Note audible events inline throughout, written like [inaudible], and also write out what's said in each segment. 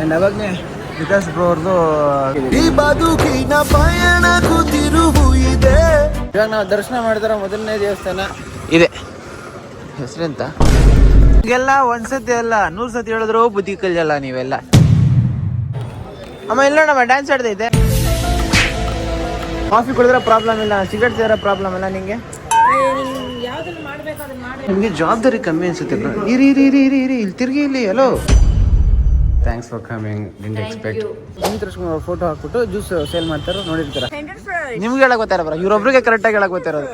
And Vikas bro ಅವ್ರದ್ದು ಈ ಬದುಕಿನ ಪಯಣ ಕೂತಿರುವು ಇದೆ ಇವಾಗ ನಾವು ದರ್ಶನ ಮಾಡಿದ್ರೆ ಮೊದಲನೇ ದೇವಸ್ಥಾನ. ಇದೆ. ಹೆಸರೆಂತ? ಹಿಂಗೆಲ್ಲ ಒಂದ್ಸತಿ ಅಲ್ಲ ನೂರ್ ಸತಿ ಹೇಳಿದ್ರು ಬುದ್ಧಿ ಕಲಿಯಲ್ಲ ನೀವೆಲ್ಲ. ಅಮ್ಮ ಇಲ್ಲ ನೋಡಮ್ಮ ಡ್ಯಾನ್ಸ್ ಇದೆ ಕಾಫಿ ಕುಡಿದ್ರೆ ಪ್ರಾಬ್ಲಮ್ ಇಲ್ಲ ಸಿಗರೇಟ್ ಸೇರೋ ಪ್ರಾಬ್ಲಮ್ ಇಲ್ಲ ನಿಂಗೆ? ನಿಮಗೆ ಜವಾಬ್ದಾರಿ ಕಮ್ಮಿ ಅನ್ಸುತ್ತೆ ಬ್ರೋ ಇರಿ ಇರಿ ಇರಿ ಇರಿ ಇರಿ ಇಲ್ಲಿ ತಿರುಗಿ ಇಲ್ಲಿ hello thanks for coming didn't expect photo ಹಾಕ್ಬಿಟ್ಟು ಜ್ಯೂಸ್ ಸೇಲ್ ಮಾಡ್ತಾರೆ ನೋಡಿರ್ತೀರ? ನಿಮ್ಗೆ ಹೇಳಕ್ ಗೊತ್ತಾರ ಬರ ಇವ್ರೊಬ್ರಿಗೆ ಕರೆಕ್ಟಾಗಿ ಹೇಳಕ್ ಗೊತ್ತಿರೋದು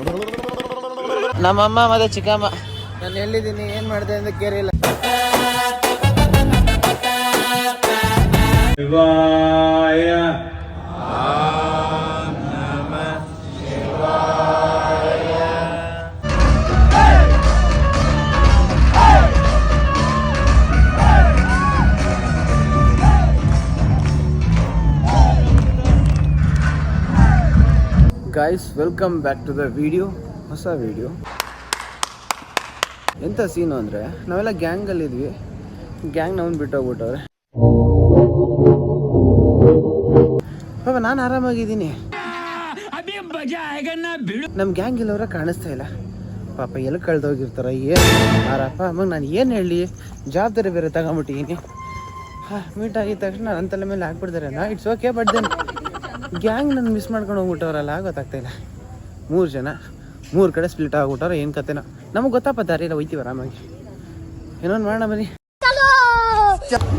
ನಮ್ಮಮ್ಮ ಮತ್ತೆ ಚಿಕ್ಕಮ್ಮ. ನಾನು ಎಲ್ಲಿದ್ದೀನಿ ಏನ್ ಮಾಡಿದೆ ಅಂತ ಕೇರಿಲ್ಲ ಇಲ್ಲ guys welcome back to the video ಹೊಸ ವಿಡಿಯೋ ಎಂಥ ಸೀನು ಅಂದರೆ, ನಾವೆಲ್ಲ ಗ್ಯಾಂಗಲ್ಲಿದ್ವಿ ಗ್ಯಾಂಗ್ ನವನ್ ಬಿಟ್ಟೋಗ್ಬಿಟ್ಟವ್ರೆ. ಪಾಪ ನಾನು ಆರಾಮಾಗಿದ್ದೀನಿ. ನಮ್ಮ ಗ್ಯಾಂಗ್ ಇಲ್ಲವರ ಕಾಣಿಸ್ತಾ ಇಲ್ಲ. ಪಾಪ ಎಲ್ಲಿ ಕಳೆದೋಗಿರ್ತಾರ ಏನು ಆರಪ್ಪ ಅಮ್ಮ ನಾನು ಏನು ಹೇಳಿ? ಜವಾಬ್ದಾರಿ ಬೇರೆ ತಗೊಂಬಿಟ್ಟಿದ್ದೀನಿ ಹಾಂ ಮೀಟ್ ಆಗಿದ ತಕ್ಷಣ ನನ್ನ ತಲೆ ಮೇಲೆ ಹಾಕ್ಬಿಡ್ತಾರೆ. ನಾ it's okay but then gang ನನ್ನ ಮಿಸ್ ಮಾಡ್ಕೊಂಡು ಹೋಗ್ಬಿಟ್ಟವ್ರಲ್ಲ, ಗೊತ್ತಾಗ್ತಾ ಇಲ್ಲ. ಮೂರು ಜನ, ಮೂರು ಕಡೆ ಸ್ಪ್ಲಿಟ್ ಆಗ್ಬಿಟ್ಟವ್ರ, ಏನು ಕತೆನ. ನಮಗೆ ಗೊತ್ತಪ್ಪ ದಾರಿ ಇಲ್ಲ ಹೋಯ್ತೀವಿ ಆರಾಮಾಗಿ. ಏನೋ ಮಾಡೋಣ ಬನ್ನಿ.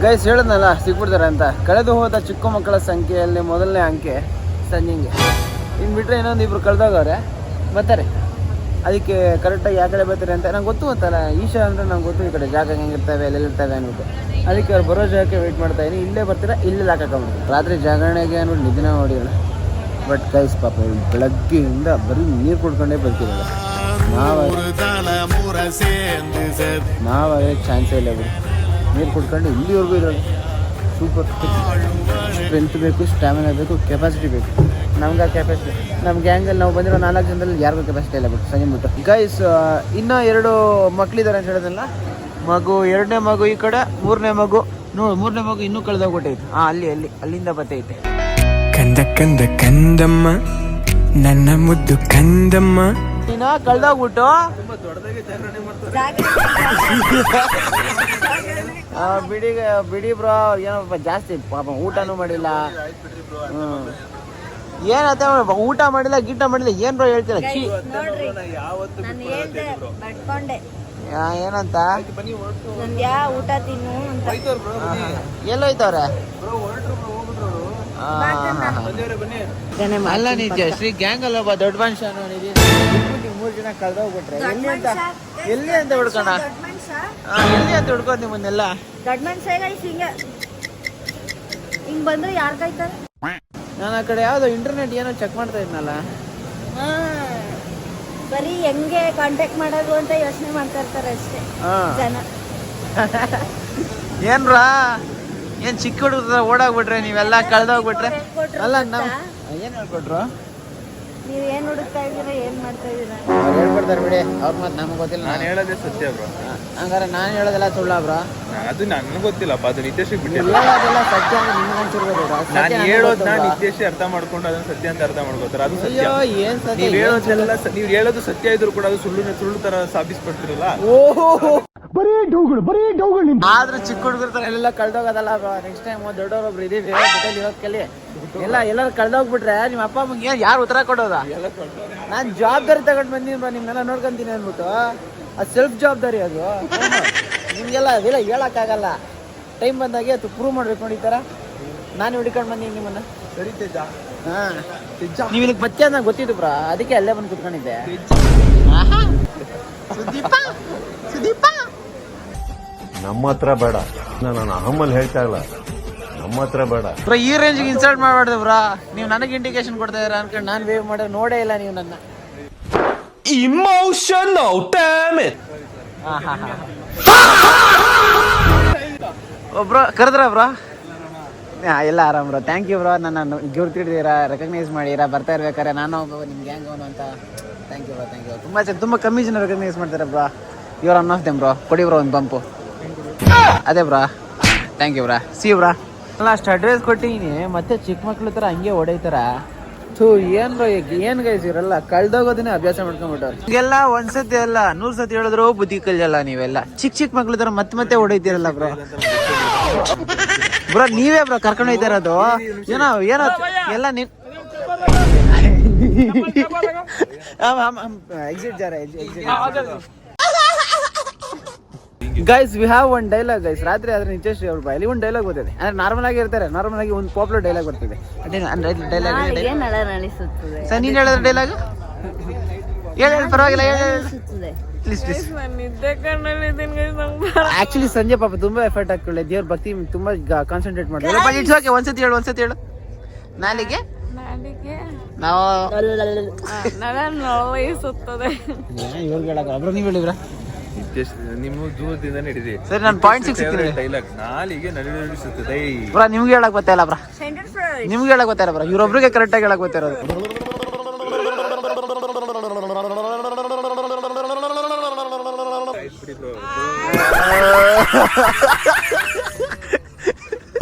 ಗೈಸ್ ಹೇಳಿದ್ನಲ್ಲ, ಸಿಗ್ಬಿಡ್ತಾರೆ ಅಂತ. ಕಳೆದು ಹೋದ ಚಿಕ್ಕ ಮಕ್ಕಳ ಸಂಖ್ಯೆಯಲ್ಲಿ ಮೊದಲನೇ ಅಂಕೆ ಸಂಜಿಂಗೆ. ಇನ್ನು ಬಿಟ್ಟರೆ ಇನ್ನೊಂದು ಇಬ್ಬರು ಕಳೆದೋಗವ್ರೆ ಬರ್ತಾರೆ. ಅದಕ್ಕೆ ಕರೆಕ್ಟಾಗಿ ಯಾವ ಕಡೆ ಬರ್ತಾರೆ ಅಂತ ನಂಗೆ ಗೊತ್ತು ಅಂತಲ್ಲ ಈಶಾ ಅಂದರೆ ನಂಗೆ ಗೊತ್ತು ಈ ಕಡೆ ಜಾಗ ಹೆಂಗಿರ್ತವೆ, ಎಲ್ಲೆಲ್ಲಿರ್ತವೆ ಅಂದ್ಬಿಟ್ಟು ಅದಕ್ಕೆ ಅವ್ರು ಬರೋ ಜಾಗಕ್ಕೆ ವೆಯ್ಟ್ ಮಾಡ್ತಾ ಇದ್ದೀನಿ. ಇಲ್ಲೇ ಬರ್ತೀರಾ? ಇಲ್ಲೇ ಹಾಕೊಂಡ್ಬಿಡ್ತೀನಿ ರಾತ್ರಿ ಜಾಗರಣೆಗೆ ಅನ್ಬಿಟ್ಟು ನಿಧಿನ ಹೊಡಿಯೋಣ ಬಟ್ ಕೈಸ್ ಪಾಪ ಬೆಳಗ್ಗೆಯಿಂದ ಬರೀ ನೀರು ಕುಡ್ಕೊಂಡೇ ಬರ್ತಿರಲ್ಲ ನಾವು ತಲೆಮೂರ ಸೇಂದು ನಾವೇ ಚಾನ್ಸೇ ಇಲ್ಲ ಬಿಡಿ. ನೀರು ಕುಡ್ಕೊಂಡು ಇಲ್ಲಿವರೆಗೂ ಇರೋದು ಸೂಪರ್ ಸ್ಟ್ರೆಂತ್ ಬೇಕು ಸ್ಟ್ಯಾಮಿನಾ ಬೇಕು ಕೆಪಾಸಿಟಿ ಬೇಕು. ನಮ್ಗೆ ಆ ಕೆಪಾಸಿಟಿ ನಮ್ಮ ಗ್ಯಾಂಗಲ್ಲಿ ನಾವು ಬಂದಿರೋ ನಾಲ್ಕು ಜನದಲ್ಲಿ ಯಾರಿಗೂ ಕೆಪಾಸಿಟಿ ಇಲ್ಲ ಬಿಟ್ಟು ಸಂಜೆ ಬಿಟ್ಟು ಗೈಸ್ ಇನ್ನೂ ಎರಡು ಮಕ್ಕಳಿದ್ದಾರೆ ಅಂತ ಹೇಳಿದ್ನಲ್ಲ? ಮಗು ಎರಡನೇ ಮಗು ಈ ಕಡೆ ಮೂರನೇ ಮಗು. ನೋಡು ಮೂರನೇ ಮಗು ಇನ್ನೂ ಕಳೆದೋಗ್ಬಿಟ್ಟೈತೆ. ಹಾಂ ಅಲ್ಲಿ ಅಲ್ಲಿ ಅಲ್ಲಿಂದ ಬತ್ತೈತೆ. ಕಂದ ಕಂದ ಕಂದಮ್ಮ ನನ್ನ ಮುದ್ದು ಕಂದಮ್ಮ. ನೀನು ಕಳ್ದೋಗ್ಬಿಟ್ಟು? ಆ, ಬಿಡಿ ಬಿಡಿ ಬ್ರೋ ಏನಪ್ಪ ಜಾಸ್ತಿ ಪಾಪ ಊಟನೂ ಮಾಡಿಲ್ಲ. ಹ್ಮ್. ಏನತ್ತ ಊಟ ಮಾಡಿಲ್ಲ ಗೀಟ ಮಾಡಿಲ್ಲ ಏನ್ ಬ್ರೋ ಹೇಳ್ತೀರ? ಏನಂತ? ಊಟ ತಿನ್ನು ಅಂತ. ಎಲ್ಲೋಯ್ತವ್ರೆ ಅಲ್ಲ ನಿಜ ಶ್ರೀ ಗ್ಯಾಂಗ್ ಅಲ್ಲ ಒಬ್ಬ ದೊಡ್ಡ ಮನುಷ್ಯ ಮೂರ್ ಮೂರು ಜನ ಕಳ್ದೋಗ್ಬಿಟ್ರೆ ಎಲ್ಲಿ ಅಂತ ಎಲ್ಲಿ ಅಂತ ಹುಡ್ಕೋಣ? ದೊಡ್ಡ ಮನುಷ್ಯ. ಆ, ಎಲ್ಲಿ ಅಂತ ಹುಡ್ಕೋದ್ ನಿಮ್ಮನ್ನೆಲ್ಲ? ದೊಡ್ಡ ಮನುಷ್ಯ ಹಿಂಗೆ ಹಿಂಗ್ ಬಂದ್ರೆ ಯಾರ್ ಕಾಯ್ತಾರೆ? ನಾನು ಆ ಕಡೆ ಯಾವ್ದು ಇಂಟರ್ನೆಟ್ ಏನೋ ಚೆಕ್ ಮಾಡ್ತಾ ಇದ್ನಲ್ಲ. ಹಾ. ಬರೀ ಹೆಂಗೆ ಕಾಂಟ್ಯಾಕ್ಟ್ ಮಾಡೋದು ಅಂತ ಯೋಚನೆ ಮಾಡ್ತಾ ಇರ್ತಾರೆ ಅಷ್ಟೇ ಜನ. [laughs] ಏನ್ರಾ? ಏನ್ ಚಿಕ್ಕ ಹುಡುಗ ಓಡಾಗ್ಬಿಟ್ರೆ ನೀವೆಲ್ಲ ಕಳ್ದೋಗ್ಬಿಟ್ರೆ? ಅಲ್ಲ? ನಮ್ ಏನ್ ಹೇಳ್ಕೊಟ್ರು? ನೀವ್ ಏನ್ ಹುಡುಕ್ತಾ ಇದೀರಾ ಏನ್ ಮಾಡ್ತಾ ಇದೀರಾ ಅವ್ರು ಹೇಳ್ಕೊಡ್ತಾರೆ ಬಿಡಿ ಅವ್ರ ಮಾತು ನಮಗೆ ಗೊತ್ತಿಲ್ಲ ನಾನು ಹೇಳೋದೇ ಸತ್ಯ ಬ್ರೋ. ಹಂಗಾರೆ ನಾನು ಹೇಳೋದೆಲ್ಲ ಸುಳ್ಳ ಬ್ರೋ? ಅದು ನನಗೆ ಗೊತ್ತಿಲ್ಲಪ್ಪ ಅದು ಬಿಟ್ಟಿಲ್ಲ ಹೇಳೋದೆಲ್ಲ ಸತ್ಯ ಅಂತ ನಿಮ್ಗೆ ಅನ್ಸಿರ್ಬೋದು bro. ಸತ್ಯ ನಾನು ನನಗೆ ಹೇಳೋದನ್ನ ಗೊತ್ತು bro. ಅರ್ಥ ಮಾಡ್ಕೊಂಡು ಅದನ್ನ ಸತ್ಯ ಅಂತ ಅರ್ಥ ಮಾಡ್ಕೋತಾರೆ ಅದು ಸತ್ಯ. ಅಯ್ಯೋ ಏನ್ ಸತ್ಯ ನೀವ್ ಹೇಳೋದೆಲ್ಲ ಸ- ನೀವ್ ಹೇಳೋದು ಸತ್ಯ ಇದ್ರು ಕೂಡ ಅದು ಸುಳ್ಳು ಸುಳ್ಳು ತರ ಸಾಬೀಸ್ಪಡ್ತಿರಲ್ಲ. ಓಹೋ! ಆದ್ರೂ ಚಿಕ್ಕ ಹುಡುಗರ ತರ ಎಲ್ಲ ಕಳ್ದೋಗೋದಲ್ಲ ನೆಕ್ಸ್ಟ್ ಟೈಮ್ ದೊಡ್ಡವ್ರೊಬ್ರು ಇದೀವಿ ಜೊತೆಲಿ ಇರೋದ್ ಕಲಿ ಎಲ್ಲ ಎಲ್ಲರೂ ಕಳ್ದೋಗ್ಬಿಟ್ರೆ ನಿಮ್ಮ ಅಪ್ಪ ಏನು ಯಾರು ಉತ್ತರ ಕೊಡೋದ? ನಾನ್ ಜವಾಬ್ದಾರಿ ತಗೊಂಡ್ ಬಂದೀನಿ ಬಾ ನಿಮ್ನೆಲ್ಲ ನೋಡ್ಕೊಂತೀನಿ ಅಂದ್ಬಿಟ್ಟು. ಅದು ಸೆಲ್ಫ್ ಜವಾಬ್ದಾರಿ ಅದು. ನಿಮ್ಗೆಲ್ಲ ಅದೆಲ್ಲ ಹೇಳಕ್ಕಾಗಲ್ಲ. ಟೈಮ್ ಬಂದಾಗೆ ಅದು ಪ್ರೂವ್ ಮಾಡ್ಬೇಕು ನೋಡಿ ಈ ಥರ ನಾನು ಹಿಡ್ಕೊಂಡು ಬಂದೀನಿ ನಿಮ್ಮನ್ನ. ಹಾಂ. ನೀವು ಇಲ್ಲಿಗೆ ಬತ್ತೆ ಅಂತ ನಂಗ್ ಗೊತ್ತಿತ್ತು ಬ್ರಾ ಅದಕ್ಕೆ ಅಲ್ಲೇ ಬಂದು ಕುತ್ಕೊಂಡಿದ್ದೆ. ಆಹಾ. ಸುದೀಪ. ಸುದೀಪ. ನಮ್ಮ ಹತ್ರ ಬೇಡ. ನಾನು ಅಹಮ್ಮಲ್ಲಿ ಹೇಳ್ತಾ ಇಲ್ಲ. ನಮ್ಮ ಹತ್ರ ಬೇಡ. ಬ್ರೋ ಈ ರೇಂಜ್ಗೆ ಇನ್ಸಲ್ಟ್ ಮಾಡಬಾರ್ದು ಬ್ರಾ. ನೀವು ನನಗೆ ಇಂಡಿಕೇಶನ್ ಕೊಡ್ತಾ ಇದ್ದೀರಾ ಅನ್ಕೊಂಡು ನಾನು ವೇವ್ ಮಾಡೋ ನೋಡೇ ಇಲ್ಲ ನೀವು ನನ್ನ. ಇಮೋಷನಲ್ ಒಬ್ರ ಬ್ರೋ ಕರೆದ್ರ ಬ್ರ? ಹಾಂ ಎಲ್ಲ ಆರಾಮ್ ಬ್ರೋ. Thank you bro. ನನ್ನ ಗುರ್ತಿಡ್ತೀರಾ ರೆಕಗ್ನೈಸ್ ಮಾಡಿರಾ ಬರ್ತಾ ಇರ್ಬೇಕಾರೆ ನಾನು ಒಬ್ಬ ನಿಮ್ಮ ಗ್ಯಾಂಗ್ ಅವನು ಅಂತ. Thank you bro thank you ತುಂಬ ಚೆನ್ನಾಗಿ ತುಂಬ ಕಮ್ಮಿ ಜನ ರೆಕಗ್ನೈಸ್ ಮಾಡ್ತಾರೆ ಬ್ರಾ. ಇವ್ರ ಒನ್ ಆಫ್ ದೆಮ್ ಬ್ರೋ. ಕೊಡಿ ಬ್ರೋ ಒಂದು ಬಂಪು ಅದೇ bro. Thank you bro. See bro. ಅಲ್ಲ ಅಷ್ಟು ಅಡ್ರೆಸ್ ಕೊಟ್ಟಿದ್ದೀನಿ ಮತ್ತೆ ಚಿಕ್ಕ ಮಕ್ಳ ಥರ ಹಂಗೆ ಹೊಡೈತಾರ. ಥೂ ಏನು ಏನ್ ಗೈಸ್ ಇರಲ್ಲ ಕಳ್ದೋಗೋದನ್ನೇ ಅಭ್ಯಾಸ ಮಾಡ್ಕೊಂಡ್ಬಿಟ್ಟವ್ರು. ಹಿಂಗೆಲ್ಲ ಒಂದ್ಸತಿ ಅಲ್ಲ ನೂರು ಸತಿ ಹೇಳಿದ್ರು ಬುದ್ಧಿ ಕಲಿಯಲ್ಲ ನೀವೆಲ್ಲ. ಚಿಕ್ಕ ಚಿಕ್ಕ ಮಕ್ಳ ಥರ ಮತ್ತೆ ಮತ್ತೆ ಹೊಡೈತಿರಲ್ಲ ಬ್ರೋ. ಬ್ರೋ ನೀವೇ ಬ್ರೋ ಕರ್ಕೊಂಡು ಇರೋದು. ಏನೋ ಏನೋ ಎಲ್ಲ ನಿನ್ ಎಕ್ಸಿಟ್ ಜಾರ guys we have one dialogue guys ರಾತ್ರಿ ಆದ್ರೆ ನಿಜಶ್ರೀ ಅವ್ರ ಬಾಯಲ್ಲಿ ಒಂದು ಡೈಲಾಗ್ ಓದಿದೆ. ಅಂದ್ರೆ ನಾರ್ಮಲ್ ಆಗಿ ಇರ್ತಾರೆ ನಾರ್ಮಲ್ ಆಗಿ ಒಂದು ಪಾಪ್ಯುಲರ್ ಡೈಲಾಗ್ ಬರ್ತಿದೆ. ಡೈಲಾಗ್ ನಳ ಸರ್ ನೀನ್ ಹೇಳಿದ್ರೆ ಡೈಲಾಗ್ ಹೇಳಿ ಹೇಳಿ ಪರವಾಗಿಲ್ಲ ಹೇಳಿ. ಪ್ಲೀಸ್ ಪ್ಲೀಸ್ ಆಕ್ಚುಲಿ ಸಂಜೆ ಪಾಪ ತುಂಬಾ ಎಫರ್ಟ್ ಹಾಕೊಳ್ಳೆ ದೇವ್ರ ಭಕ್ತಿ ತುಂಬಾ ಕಾನ್ಸಂಟ್ರೇಟ್ ಮಾಡ್ತಾರೆ ಬಟ್ ಇಟ್ಸ್ ಓಕೆ ಒಂದ್ಸತಿ ಹೇಳು ಒಂದ್ಸತಿ ಹೇಳು. ನಾಲಿಗೆ ನಾವು ಇವ್ರಿಗೆ ಹೇಳಕ್ಕೆ ಒಬ್ರು ನೀವು ಹೇಳಿದ್ರ? ಸರಿ ನಾನು ಪಾಯಿಂಟ್ ಸಿಕ್ಸ್ ಸಿಗ್ತೀನಿ. ಡೈಲಾಗ್ ನಾಲಿಗೆ ನಡೆಸುತ್ತದೆ ಬ್ರಾ ನಿಮ್ಗೆ ಹೇಳಕ್ ಗೊತ್ತಾ ಇಲ್ಲ ಬ್ರಾ? ನಿಮ್ಗೆ ಹೇಳಕ್ ಗೊತ್ತಾ ಇಲ್ಲ ಬ್ರಾ? ಇವ್ರೊಬ್ರಿಗೆ ಕರೆಕ್ಟ್ ಆಗಿ ಹೇಳಕ್ ಗೊತ್ತಿರೋದು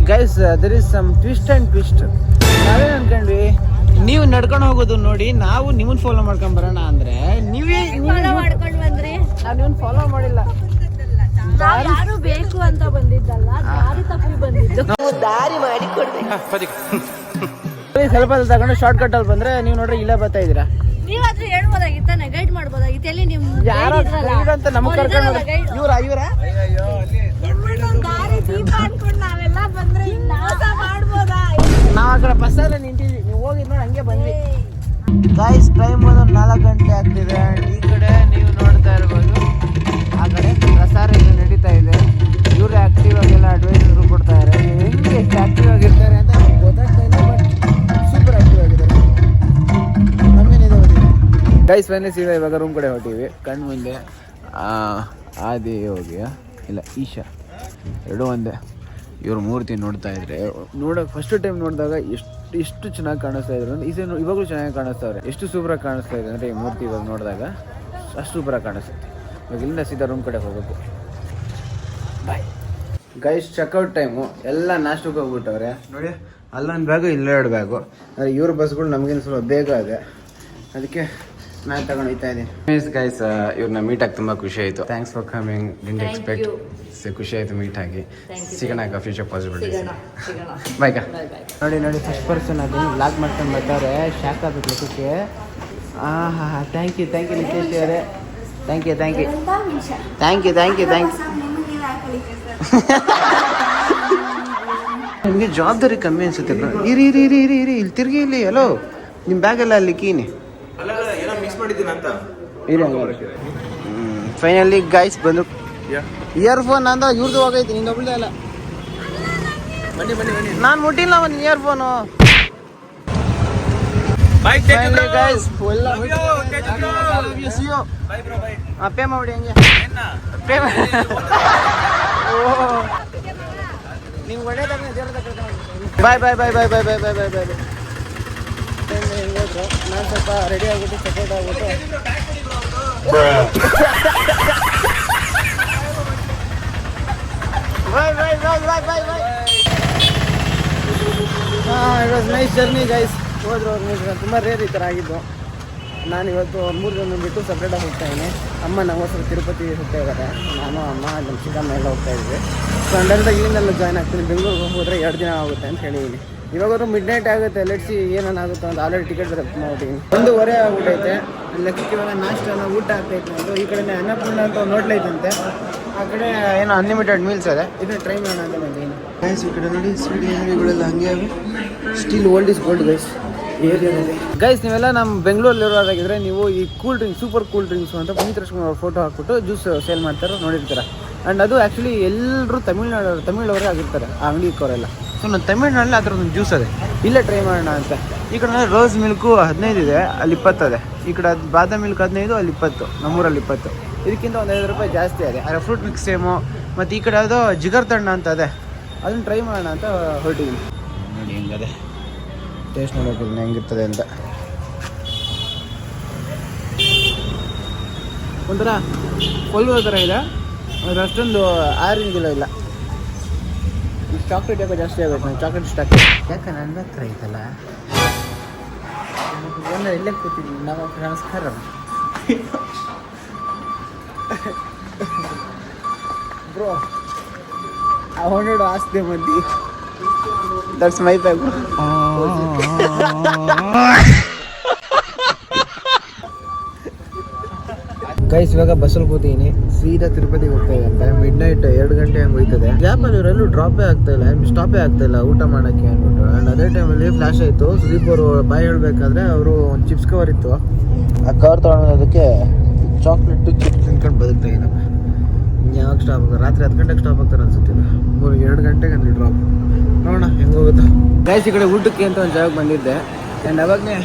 guys there is some twist and twist ನಾವೇನ್ ಅನ್ಕೊಂಡ್ವಿ? ನೀವು ನಡ್ಕೊಂಡು ಹೋಗೋದು ನೋಡಿ ನಾವು ನಿಮ್ಮನ್ನ ಫಾಲೋ ಮಾಡ್ಕೊಂಡ್ ಬರೋಣ ಅಂದ್ರೆ ನೀವೇ ನಾವು ನಿಮ್ಮನ್ನ ಫಾಲೋ ಮಾಡಿಲ್ಲ. ನಾವ್ ಯಾರು ಬೇಕು ಅಂತ ಬಂದಿದ್ದಲ್ಲ ದಾರಿ ತಪ್ಪಿ ಬಂದಿದ್ದು. ಸ್ವಲ್ಪ ಹೊತ್ತು ತಗೊಂಡು ಶಾರ್ಟ್ ಕಟ್ ಅಲ್ಲಿ ಬಂದ್ರೆ ನೀವು ನೋಡ್ರಿ ಇಲ್ಲೇ ಬರ್ತಾ ಇದೀರಾ ನೀವಾದ್ರೂ ಹೇಳ್ಬೋದಾಗಿತ್ತಾನೆ ಗೈಡ್ ಮಾಡ್ಬೋದಾಗಿತ್ತು ಎಲ್ಲಿ ನಿಮ್ ಯಾರೋ ಅಂತ ನಮಗ್ ಕರ್ಕೊಂಡು ಇವ್ರ ಇವ್ರ? ದಾರಿ ನಾವೆಲ್ಲ ಬಂದ್ರೆ ನಾವ್ ಆ ಕಡೆ ಬಸ್ ನಿಂತಿದ್ವಿ. ನೀವು ಹೋಗಿ ನೋಡಿ ಹಂಗೆ ಬಂದ್ವಿ. ಗಾಯ್ಸ್ ಟೈಮ್ ಒಂದು ನಾಲ್ಕು ಗಂಟೆ ಆಗ್ತಿದೆ. ಈ ಕಡೆ ಪ್ರಸಾರ ಇದು ನಡೀತಾ ಇದೆ. ಇವರು ಆಕ್ಟಿವ್ ಆಗೆಲ್ಲ ಅಡ್ವೈಸರು ಕೊಡ್ತಾ ಇದ್ದಾರೆ ಹೆಂಗೆ ಎಷ್ಟು ಆಕ್ಟಿವ್ ಆಗಿರ್ತಾರೆ ಅಂತ ಗೊತ್ತಾಗ್ತಾ ಇಲ್ಲ ಬಟ್ ಸೂಪರ್ ಆಕ್ಟಿವ್ ಆಗಿದ್ದಾರೆ. ನಮ್ಮೇನಿದೆ ಗೈಸ್ ಫೈನಲಿ ಸೀದಾ ಇವಾಗ ರೂಮ್ ಕಡೆ ಹೊಟ್ಟಿವಿ ಕಣ್ಣು ಮುಂದೆ ಆದಿ ಹೋಗಿಯ ಇಲ್ಲ, ಈಶಾ. ಎರಡೂ ಒಂದೇ. ಇವ್ರ ಮೂರ್ತಿ ನೋಡ್ತಾ ಇದ್ರೆ ನೋಡೋಕೆ ಫಸ್ಟ್ ಟೈಮ್ ನೋಡಿದಾಗ ಎಷ್ಟು ಎಷ್ಟು ಚೆನ್ನಾಗಿ ಕಾಣಿಸ್ತಾ ಇದ್ರು ಅಂದ್ರೆ ಇವಾಗಲೂ ಚೆನ್ನಾಗಿ ಕಾಣಿಸ್ತಾವ್ರೆ ಎಷ್ಟು ಸೂಪರಾಗಿ ಕಾಣಿಸ್ತಾ ಇದೆ ಅಂದರೆ ಈ ಮೂರ್ತಿ ಇವಾಗ ನೋಡಿದಾಗ, ಅಷ್ಟು ಸೂಪರಾಗಿ ಕಾಣಿಸುತ್ತೆ. ಇವಾಗ ಇಲ್ಲಿಂದ ಸೀದಾ ರೂಮ್ ಕಡೆ ಹೋಗಬೇಕು ಬಾಯ್ ಗೈಸ್ ಚೆಕ್ಔಟ್ ಟೈಮು ಎಲ್ಲ ನಾಷ್ಟಕ್ಕೆ ಹೋಗ್ಬಿಟ್ಟವ್ರೆ. ನೋಡಿ ಅಲ್ಲೊಂದು ಬ್ಯಾಗು ಇಲ್ಲೆರಡು ಬ್ಯಾಗು ಅಂದರೆ ಇವ್ರ ಬಸ್ಗಳು ನಮಗಿನ ಸ್ವಲ್ಪ ಬೇಗ ಇದೆ. ಅದಕ್ಕೆ ನಾನು ತಗೊಂಡು ಹೋಗ್ತಾ ಇದ್ದೀನಿ. ಮೀನ್ಸ್ ಗೈಸ್ ಇವ್ರನ್ನ ಮೀಟ್ ಆಗಿ ತುಂಬಾ ಖುಷಿ ಆಯಿತು. Thanks for coming didn't expect ಖುಷಿ ಆಯಿತು ಮೀಟ್ ಆಗಿ. ಸಿಗೋಣ ಫ್ಯೂಚರ್ ಪಾಸಿಬಿಲಿಟೀಸ್ ಬಾಯ್ಗ ನೋಡಿ ನೋಡಿ ಫಸ್ಟ್ ಪರ್ಸನ್ ಅದು ಲಾಕ್ ಮಾಡ್ಕೊಂಡು ಬರ್ತಾರೆ. ಶಾಕ್ ಆಗ್ಬೇಕು ಲೆಕ್ಕಕ್ಕೆ ಹಾಂ ಹಾಂ ಹಾಂ thank you thank you Nitesh ಅವರೇ. Thank you thank you thank you thank you thank you ನಿಮಗೆ ಜವಾಬ್ದಾರಿ ಕಮ್ಮಿ ಅನ್ಸುತ್ತೆ ಬ್ರೋ. ಇರಿ ಇರಿ ಇರಿ ಇರಿ ಇರಿ. ಇಲ್ಲಿ ತಿರುಗಿ ಇಲ್ಲಿ ಹಲೋ ನಿಮ್ಮ ಬ್ಯಾಗೆಲ್ಲ ಅಲ್ಲಿ ಕೀನಿ. ಅಲ್ಲ ಏನೋ ಮಿಸ್ ಮಾಡಿದ್ದೀನಿ ಅಂತ ಇರಿ ಫೈನಲಿ ಗೈಸ್ ಬಂದು ಇಯರ್ಫೋನ್ ಅಂದ ಇವ್ರದ್ದು ಹೋಗೈತಿ ನಿನ್ನೊಬ್ಳದೇ ಅಲ್ಲ. ಬನ್ನಿ ಬನ್ನಿ ಬನ್ನಿ. ನಾನು ಮುಟ್ಟಿಲ್ಲ ಒಂದು ಇಯರ್ಫೋನು ಬಾಯ್ ಫೈನಲಿ ಗಾಯ್ಸ್ ಎಲ್ಲ ಬಾಯ್ ಬ್ರೋ ಬಾಯ್ ಪೇ ಮಾಡಿ ಹಂಗೆ ಏನ ಪೇ ನೀವು ಬಾಯ್ bye bye bye bye bye bye bye ಬಾಯ್ ನಾನು ಸ್ವಲ್ಪ ರೆಡಿ ಆಗ್ಬಿಟ್ಟು ಸಪೋರ್ಟ್ ಆಗ್ಬಿಟ್ಟು bye bye bye bye bye bye ಹಾಂ it was nice journey guys ಹೋದ್ರು ಅವ್ರು ತುಂಬ ರೇರ್ ಈ ಥರ ಆಗಿದ್ದು. ನಾನು ಇವತ್ತು ಮೂರು ಜನ ಬಿಟ್ಟು ಸಪ್ರೇಟಾಗಿ ಹೋಗ್ತಾ ಇದ್ದೀನಿ. ಅಮ್ಮ ನಮಗೋಸ್ಕರ ತಿರುಪತಿ ಹೋಗ್ತಾ ಇದ್ದಾರೆ. ನಾನು, ಅಮ್ಮ, ನಮ್ಮ ಚಿಕ್ಕಮ್ಮ ಎಲ್ಲ ಹೋಗ್ತಾ ಇದ್ವಿ. ಸೊ ಅಂಡರ್ದಾಗ ಇಲ್ಲಿಂದೆಲ್ಲ ಜಾಯ್ನ್ ಆಗ್ತೀನಿ. ಬೆಂಗಳೂರಿಗೆ ಹೋದ್ರೆ ಎರಡು ದಿನ ಆಗುತ್ತೆ ಅಂತ ಹೇಳಿದ್ದೀನಿ ಇವಾಗಾದ್ರೂ ಮಿಡ್ ನೈಟ್ ಆಗುತ್ತೆ ಲೆಟ್ಸಿ ಏನೇನಾಗುತ್ತೆ ಅಂತ ಆಲ್ರೆಡಿ ಟಿಕೆಟ್ ಬುಕ್ ಮಾಡಿದ್ದೀನಿ ಒಂದೂವರೆ ಆಗ್ಬಿಟ್ಟೈತೆ ಲೆಕ್ಕಕ್ಕೆ ಇವಾಗ ನಾಷ್ಟನ ಊಟ ಆಗ್ತೈತೆ ಅಂತ ಈ ಕಡೆ ಅನ್ನಪೂರ್ಣ ಅಂತ ಹೋಟ್ಲ್ ಆ ಕಡೆ ಏನೋ ಅನ್ಲಿಮಿಟೆಡ್ ಮೀಲ್ಸ್ ಇದೆ. ಇದನ್ನ ಟ್ರೈ ಮಾಡೋಣ ಅಂತ ಈ ಕಡೆ ನೋಡಿ ಸ್ವೀಟ್ ಅಂಗಡಿಗಳೆಲ್ಲ ಹಂಗೆ still old is gold guys guys ನೀವೆಲ್ಲ ನಮ್ಮ ಬೆಂಗಳೂರಲ್ಲಿರೋದಾಗಿದ್ರೆ ನೀವು ಈ cool drinks super cool drinks ಅಂತ ಪುನೀತ್ ರಾಜ್ಕುಮಾರ್ ಅವ್ರ ಫೋಟೋ ಹಾಕ್ಬಿಟ್ಟು ಜ್ಯೂಸ್ ಸೇಲ್ ಮಾಡ್ತಾರೆ ನೋಡಿರ್ತಾರೆ? ಆ್ಯಂಡ್ ಅದು ಆ್ಯಕ್ಚುಲಿ ಎಲ್ಲರೂ ತಮಿಳ್ನಾಡು, ತಮಿಳವರೇ ಆಗಿರ್ತಾರೆ ಆ ಅಂಗಡಿಕೋರೆಲ್ಲ. ಸೊ ನಾನು ತಮಿಳ್ನಾಡಲ್ಲಿ ಆ ಒಂದು ಜ್ಯೂಸ್ ಅದೇ. ಇಲ್ಲೇ ಟ್ರೈ ಮಾಡೋಣ ಅಂತ. ಈ ಕಡೆ ರೋಸ್ ಮಿಲ್ಕು ಹದಿನೈದು ಇದೆ, ಅಲ್ಲಿ ಇಪ್ಪತ್ತದೆ ಈ ಕಡೆ ಅದು ಬಾದಾಮಿ ಮಿಲ್ಕ್ ಹದಿನೈದು, ಅಲ್ಲಿ ಇಪ್ಪತ್ತು. ನಮ್ಮೂರಲ್ಲಿ ಇಪ್ಪತ್ತು. ಇದಕ್ಕಿಂತ ಒಂದು ಐದು ರೂಪಾಯಿ ಜಾಸ್ತಿ ಇದೆ ಆದರೆ ಫ್ರೂಟ್ ಮಿಕ್ಸ್ ಸೇಮು ಮತ್ತು ಈ ಕಡೆ ಅದು ಜಿಗರ್ ತಣ್ಣ ಅಂತ ಅದೇ. ಅದನ್ನು ಟ್ರೈ ಮಾಡೋಣ ಅಂತ ಹೊರಟಿದ್ದೀನಿ. ನೋಡಿ ಹೆಂಗದೆ. ಟೇಸ್ಟ್ ನೋಡೋಕೆ ಹೆಂಗಿರ್ತದೆ ಅಂತ. ಒಂಥರ ಕೊಲ್ವ ಥರ ಇದೆ. ಅದು ಅಷ್ಟೊಂದು ಆರೆಂಜ್ ಇಲ್ಲ. ಇಲ್ಲ ಚಾಕ್ಲೇಟ್ ಯಾಕೆ ಜಾಸ್ತಿ ಆಗಬೇಕು ನಂಗೆ ಚಾಕ್ಲೇಟ್ ಇಷ್ಟ ಯಾಕೆ ನನ್ನ ಹತ್ರ ಐತಲ್ಲ? ಎಲ್ಲ ಇಲ್ಲೇ ಕೂತಿದ್ದೀನಿ ನಮ್ಮ ನಮಸ್ಕಾರ. ಬ್ರೋ ಅವನೋಡು ಆಸ್ತಿ ಮಂದಿ. That's my bag. ಗೈಸ್ ಇವಾಗ ಬಸ್ಸಲ್ಲಿ ಕೂತೀನಿ. ಸೀದಾ ತಿರುಪತಿಗೆ ಹೋಗ್ತಾ ಇದ್ದಂತೆ ಮಿಡ್ ನೈಟ್ ಎರಡು ಗಂಟೆ ಹಂಗೆ ಹೋಯ್ತದೆ. ಗ್ಯಾಪಲ್ಲಿ ಇವರೆಲ್ಲೂ ಡ್ರಾಪೇ ಆಗ್ತಾ ಇಲ್ಲ ಸ್ಟಾಪೇ ಆಗ್ತಾ ಇಲ್ಲ ಊಟ ಮಾಡೋಕ್ಕೆ ಅಂದ್ಬಿಟ್ಟು. ಆ್ಯಂಡ್ ಅದೇ ಟೈಮಲ್ಲಿ ಫ್ಲಾಶ್ ಆಯಿತು. ಸುದೀಪ್ ಅವರು ಬಾಯ್ ಹೇಳಬೇಕಾದ್ರೆ ಅವರು ಒಂದು ಚಿಪ್ಸ್ ಕವರ್ ಇತ್ತು. ಆ ಕವರ್ ತೊಗೊಂಡೋದಕ್ಕೆ ಚಾಕ್ಲೇಟು ಚಿಪ್ಸ್ ತಿನ್ಕೊಂಡು ಬದುಕ್ತಾ ಯಾವಾಗ ಸ್ಟಾಪ್ ಆಗ್ತಾರೆ ರಾತ್ರಿ ಹತ್ತು ಗಂಟೆಗೆ ಸ್ಟಾಪ್ ಆಗ್ತಾರೆ ಅನ್ಸುತ್ತೆ. ಮೂರು ಎರಡು ಗಂಟೆಗೆ ಅಲ್ಲಿ ಡ್ರಾಪ್ ನೋಡೋಣ ಹೆಂಗೆ ಹೋಗುತ್ತೆ. ಗೈಸ್ ಈ ಕಡೆ ಊಟಕ್ಕೆ ಅಂತ ಒಂದು ಜಾಗಕ್ಕೆ ಬಂದಿದ್ದೆ. ಆ್ಯಂಡ್ ಅವಾಗನೇ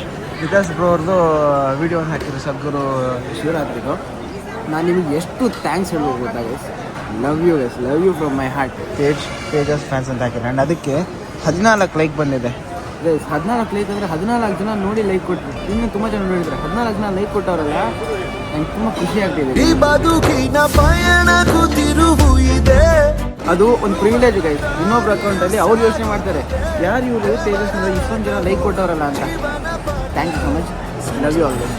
ವಿಕಾಸ್ ಬ್ರೋ ಅವ್ರದ್ದು ವಿಡಿಯೋ ಹಾಕಿದ್ರು ಸದ್ಗುರು ಶಿವರಾತ್ರಿಗೂ. ನಾನು ನಿಮಗೆ ಎಷ್ಟು ಥ್ಯಾಂಕ್ಸ್ ಹೇಳ್ಬೋದು ಗೊತ್ತಾ guys love you guys love you from my heart page pages fans ಅಂತ ಹಾಕಿದ್ರು. ಆ್ಯಂಡ್ ಅದಕ್ಕೆ ಹದಿನಾಲ್ಕು ಲೈಕ್ ಬಂದಿದೆ. ಗೈಸ್ ಹದಿನಾಲ್ಕು ಲೈಕ್ ಅಂದರೆ ಹದಿನಾಲ್ಕು ಜನ ನೋಡಿ ಲೈಕ್ ಕೊಟ್ಟರು ಇನ್ನೂ ತುಂಬ ಜನ ನೋಡಿದ್ರೆ ಹದಿನಾಲ್ಕು ಜನ ಲೈಕ್ ಕೊಟ್ಟವರಲ್ಲ? ತುಂಬ ಖುಷಿ ಆಗ್ತಿದೆ ಈ ಬದುಕಿನ ಪಯಣಕ್ಕೂ ತಿರುವು ಇದೆ ಅದು ಒಂದು ಪ್ರಿವಿಲೇಜ್ ಗೈಸ್ ಇನ್ನೊಬ್ರ ಅಕೌಂಟಲ್ಲಿ ಅವ್ರು ಯೋಚನೆ ಮಾಡ್ತಾರೆ ಯಾರು ಇವರು? ತೇಜಸ್ ಅಂದ್ರೆ ಇಷ್ಟೊಂದು ಜನ ಲೈಕ್ ಕೊಟ್ಟವರಲ್ಲ ಅಂತ. Thank you so much love you always